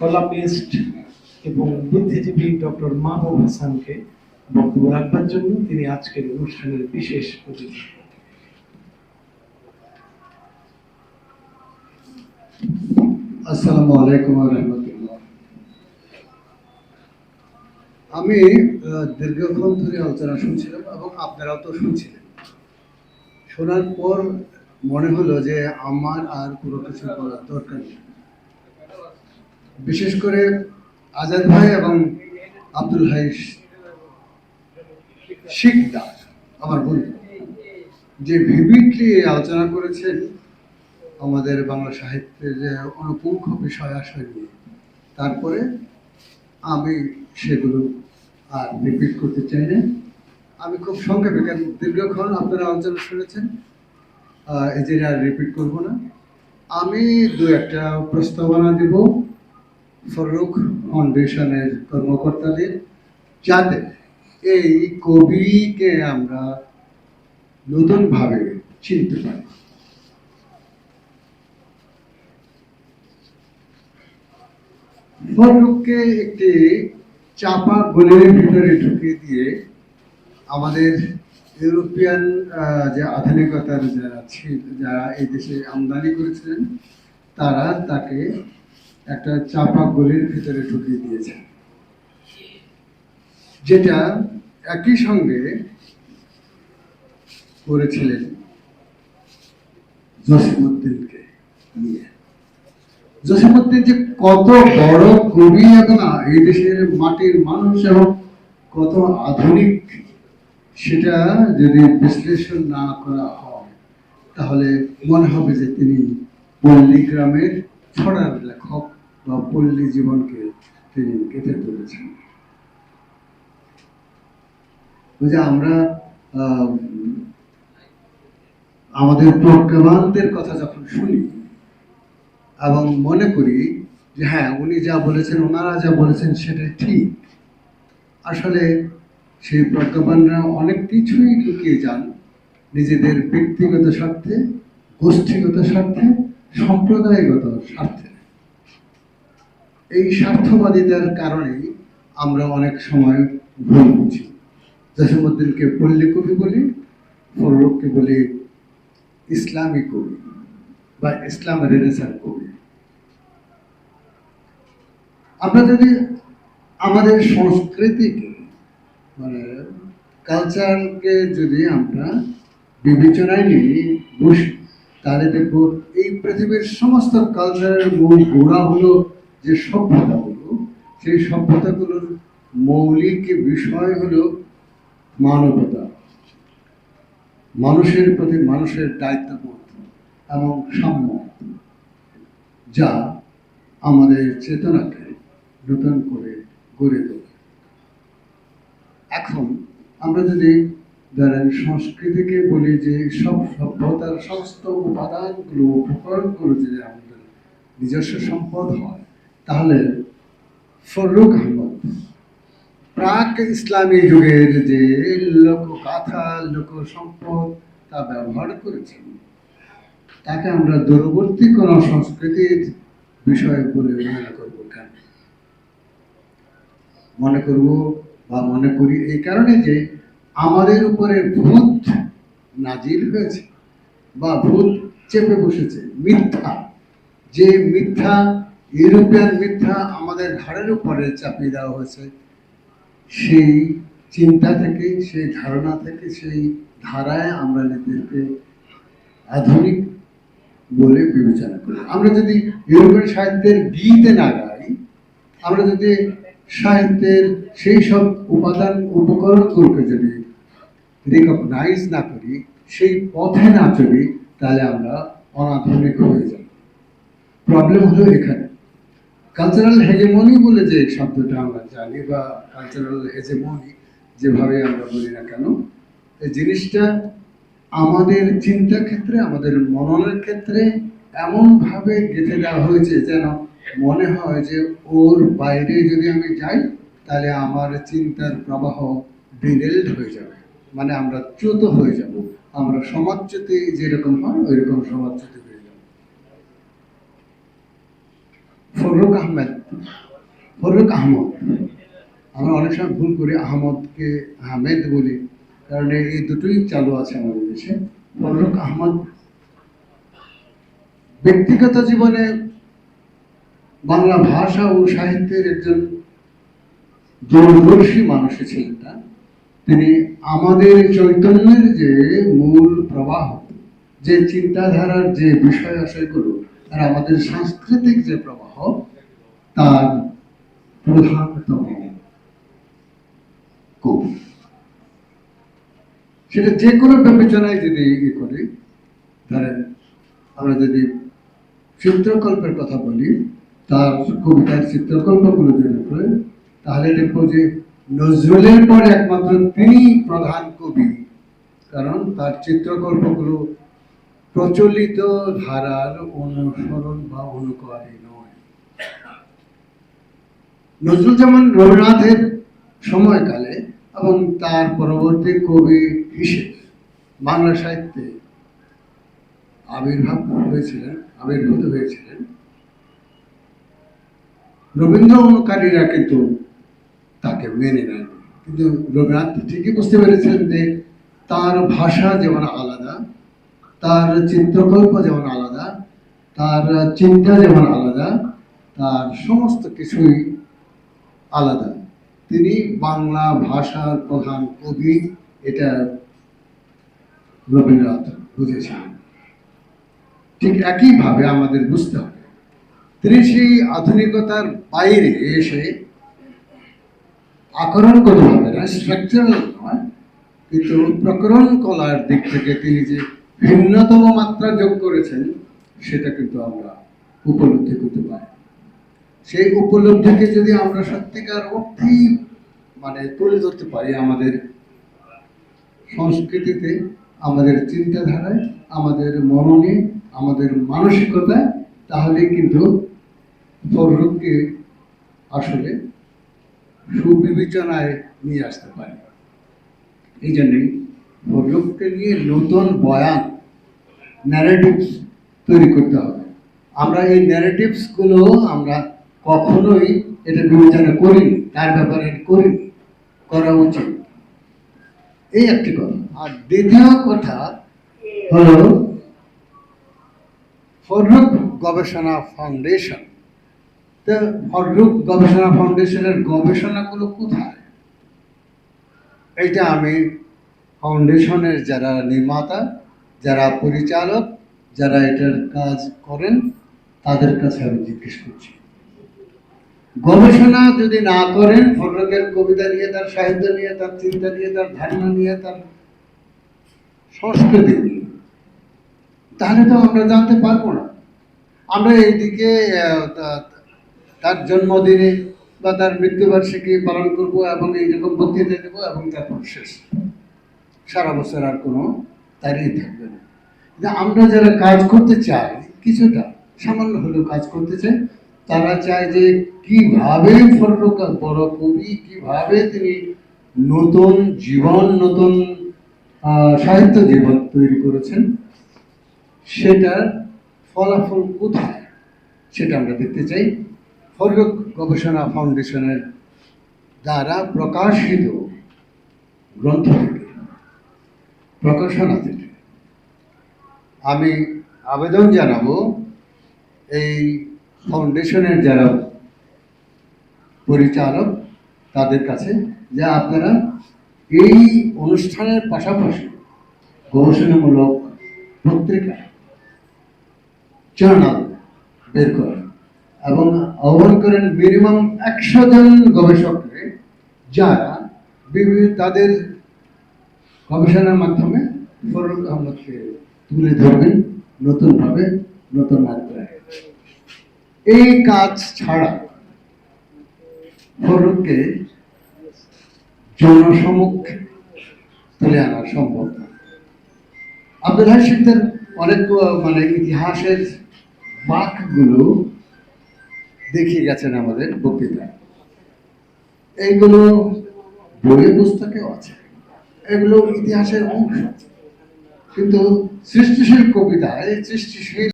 Columnist এবং বুদ্ধিজীবী doctor মাহবুব হাসানকে বক্তব্য রাখবার জন্য তিনি আজকের অনুষ্ঠানের বিশেষ অতিথি। আসসালামু আলাইকুম রহমতুল্লাহ। আমি দীর্ঘক্ষণ ধরে আলোচনা শুনছিলাম এবং আপনারাও তো শুনছিলেন। শোনার পর মনে হলো যে আমার আর কোনো কিছু করার দরকার নেই। বিশেষ করে আজাদ ভাই এবং আব্দুল হাই শিকদার, আমার বন্ধু, যে ভিভিডলি আলোচনা করেছেন আমাদের বাংলা সাহিত্যের যে অনুপুঙ্খ বিষয় আশয় নিয়ে। তারপরে আমি সেগুলো আর রিপিট করতে চাই না। আমি খুব সংক্ষেপে, কারণ দীর্ঘক্ষণ আপনারা আলোচনা শুনেছেন এই যে আর রিপিট করব না। আমি দু একটা প্রস্তাবনা দেব। ফরুক ফাউন্ডেশনের কর্মকর্তাদের যাতে এই কবিকে আমরা নতুনভাবে চিনতে পারি। ফরুককে একটি চাপা গোলের ভিতরে ঢুকিয়ে দিয়ে আমাদের ইউরোপিয়ান যে আধুনিকতার যারা ছিল, যারা এই দেশে আমদানি করেছিলেন, তারা তাকে একটা চাপা গোলের ভিতরে ঢুকিয়ে দিয়েছে। যেটা একই সঙ্গে করেছিলেন জসিমুদ্দিনকে নিয়ে। জসিমুদ্দিন যে কত বড় কবি এবং এই দেশের মাটির মানুষ এবং কত আধুনিক, সেটা যদি বিশ্লেষণ না করা হয়, তাহলে মনে হবে যে তিনি পল্লী গ্রামের ছড়ার লেখক। বা পল্লী জীবনকে তিনি কেটে তুলেছেন। যে আমরা আমাদের প্রজ্ঞাবানদের কথা যখন শুনি এবং মনে করি যে হ্যাঁ উনি যা বলেছেন, ওনারা যা বলেছেন সেটাই ঠিক। আসলে সেই প্রজ্ঞাপনরা অনেক কিছুই লুকিয়ে যান নিজেদের ব্যক্তিগত স্বার্থে, গোষ্ঠীগত স্বার্থে, সম্প্রদায়গত স্বার্থে। এই স্বার্থবাদিতার কারণেই আমরা অনেক সময় ভুল বুঝি। জসীমুদ্দিনকে পল্লী কবি বলি ফররুখকে বলি ইসলামী কবি বা ইসলাম রেনেসার কবি। আমরা যদি আমাদের সংস্কৃতিকে মানে কালচারকে যদি আমরা বিবেচনায় নিয়ে বসি তাহলে দেখব এই পৃথিবীর সমস্ত কালচারের মূল গোড়া হলো যে সভ্যতাগুলো সেই সভ্যতাগুলোর মৌলিক বিষয় হলো মানবতা। মানুষের প্রতি মানুষের দায়িত্ববোধ এবং সাম্য, যা আমাদের চেতনাকে নতুন করে গড়ে তোলে। এখন আমরা যদি ধরেন সংস্কৃতিকে বলি যে সব সভ্যতার সমস্ত উপাদানগুলো, উপকরণগুলো যদি আমাদের নিজস্ব সম্পদ হয় তাহলে ফরুক আহমদ, প্রাক ইসলামী যুগের যে লোকগাথা লোক সম্পদ তা ব্যবহার করেছেন, তাকে আমরা দূরবর্তী কোনো সংস্কৃতির বিষয় বলে মনে করব কেন? মনে করব বা মনে করি এই কারণে যে আমাদের উপরে ভূত নাজির হয়েছে বা ভূত চেপে বসেছে, মিথ্যা। যে মিথ্যা ইউরোপিয়ান মিথ্যা আমাদের ঘাড়ের উপরে চাপিয়ে দেওয়া হয়েছে। সেই চিন্তা থেকে, সেই ধারণা থেকে, সেই ধারায় আমরা নিজেদেরকে আধুনিক বলে বিবেচনা করি। আমরা যদি ইউরোপিয়ান সাহিত্যের গীতে না গাই আমরা যদি সাহিত্যের সেই সব উপাদান উপকরণগুলোকে যদি রিকগনাইজ না করি, সেই পথে না চলি, তাহলে আমরা অনাধুনিক হয়ে যাব। প্রবলেম হলো এখানে। কালচারাল হেজেমনি বলে যে শব্দটা আমরা জানি বা কালচারাল হেজেমনি যেভাবে আমরা বলি না কেন, এই জিনিসটা আমাদের চিন্তা ক্ষেত্রে, আমাদের মননের ক্ষেত্রে এমনভাবে গেঁথে দেওয়া হয়েছে যেন মনে হয় যে ওর বাইরে যদি আমি যাই, তাহলে আমার চিন্তার প্রবাহ ডিরেলড হয়ে যাবে। মানে আমরা চ্যুত হয়ে যাব। আমরা সমাজচ্যুতি যেরকম হয় ওই রকম সমাজচ্যুতি ফররুক আহমেদ, ফররুক আহমদ। আমরা অনেক সময় ভুল করি, আহমদকে আহমেদ বলি, কারণ এই দুটোই চালু আছে আমাদের দেশে। ফররুক আহমদ ব্যক্তিগত জীবনে বাংলা ভাষা ও সাহিত্যের একজন দূরদর্শী মানুষ ছিলেন না তিনি আমাদের চৈতন্যের যে মূল প্রবাহ, যে চিন্তাধারার যে বিষয় আশয়গুলো আর আমাদের সাংস্কৃতিক যে প্রবাহ, তার প্রধানতম কবি সেটা যে কোনো বিবেচনায় যদি ই করি, ধরেন আমরা যদি চিত্রকল্পের কথা বলি, তার কবিতার চিত্রকল্পগুলো যদি করে, তাহলে দেখব যে নজরুলের পর একমাত্র তিনি প্রধান কবি। কারণ তার চিত্রকল্পগুলো প্রচলিত ধারার অনুসরণ বা অনুকরণী নয়। নজরুল যেমন রবীন্দ্রনাথের সময়কালে এবং তার পরবর্তী কবি হিসেবে বাংলা সাহিত্যে আবির্ভাব হয়েছিলেন, আবির্ভূত হয়েছিলেন, রবীন্দ্র অনুকারীরা কিন্তু তাকে মেনে নেন কিন্তু রবীন্দ্রনাথ ঠিকই বুঝতে পেরেছিলেন যে তার ভাষা যেমন আলাদা তার চিত্রকল্প যেমন আলাদা, তার চিন্তা যেমন আলাদা, তার সমস্ত কিছুই আলাদা। তিনি বাংলা ভাষার প্রধান কবি, এটা রবীন্দ্রনাথ বুঝেছেন। ঠিক একইভাবে আমাদের বুঝতে হবে। তিনি সেই আধুনিকতার বাইরে এসে আকরণগতভাবে না স্ট্রাকচারাল নয়, কিন্তু প্রকরণ কলার দিক থেকে তিনি যে ভিন্নতম মাত্রা যোগ করেছেন, সেটা কিন্তু আমরা উপলব্ধি করতে পারি। সেই উপলব্ধিকে যদি আমরা সত্যিকার অর্থেই মানে তুলে ধরতে পারি আমাদের সংস্কৃতিতে, আমাদের চিন্তাধারায়, আমাদের মননে, আমাদের মানসিকতায়, তাহলে কিন্তু ফররুখকে আসলে সুবিবেচনায় নিয়ে আসতে পারি। এই জন্যই ফররুখকে নিয়ে নতুন বয়ান ন্যারেটিভস তৈরি করতে হবে। আমরা এই ন্যারেটিভসগুলো আমরা কখনোই এটা বিবেচনা করিনি, তার ব্যাপারে করিনি, করা উচিত। এই একটি কথা। আর দ্বিতীয় কথা হলো ফররুখ গবেষণা ফাউন্ডেশন। তো ফররুখ গবেষণা ফাউন্ডেশনের গবেষণাগুলো কোথায়? এইটা আমি ফাউন্ডেশনের যারা নির্মাতা যারা পরিচালক, যারা এটার কাজ করেন, তাদের কাছে আমি জিজ্ঞেস করছি। গবেষণা যদি না করেন ফররুখের কবিতা নিয়ে তার সাহিত্য নিয়ে, তার চিন্তা নিয়ে, তার ধারণা নিয়ে, তার সংস্কৃতি নিয়ে, তাহলে তো আমরা জানতে পারব না। আমরা এইদিকে তার জন্মদিনে বা তার মৃত্যুবার্ষিকী পালন করব এবং এইরকম বক্তৃতা দেবো এবং তারপর শেষ। সারা বছর আর কোনো তারই থাকবে না। কিন্তু আমরা যারা কাজ করতে চাই, কিছুটা সামান্য হলেও কাজ করতে চাই, তারা চায় যে কীভাবে ফররুখ বড় কবি, কীভাবে তিনি নতুন জীবন, নতুন সাহিত্য জীবন তৈরি করেছেন সেটার ফলাফল কোথায় সেটা আমরা দেখতে চাই। ফররুখ গবেষণা ফাউন্ডেশনের দ্বারা প্রকাশিত গ্রন্থ থেকে প্রকাশনা থেকে আমি আবেদন জানাব, এই ফাউন্ডেশনের যারা পরিচালক, তাদের কাছে যে আপনারা এই অনুষ্ঠানের পাশাপাশি গবেষণামূলক পত্রিকা জার্নাল বের করেন এবং আহ্বান করেন মিনিমাম একশো জন গবেষককে, যারা বিভিন্ন তাদের গবেষণার মাধ্যমে ফরুক আহমদকে তুলে ধরবেন নতুনভাবে, নতুন মাত্রায়। এই কাজ ছাড়া ফরুককে জনসমক্ষে তুলে আনা সম্ভব না। আব্দুল হাসিদের অনেক মানে ইতিহাসের বাঁকগুলো দেখিয়ে গেছেন আমাদের বক্তৃতা এইগুলো বইয়ে পুস্তকেও আছে। এগুলো ইতিহাসের অংশ। কিন্তু সৃষ্টিশীল কবিতা এই সৃষ্টিশীল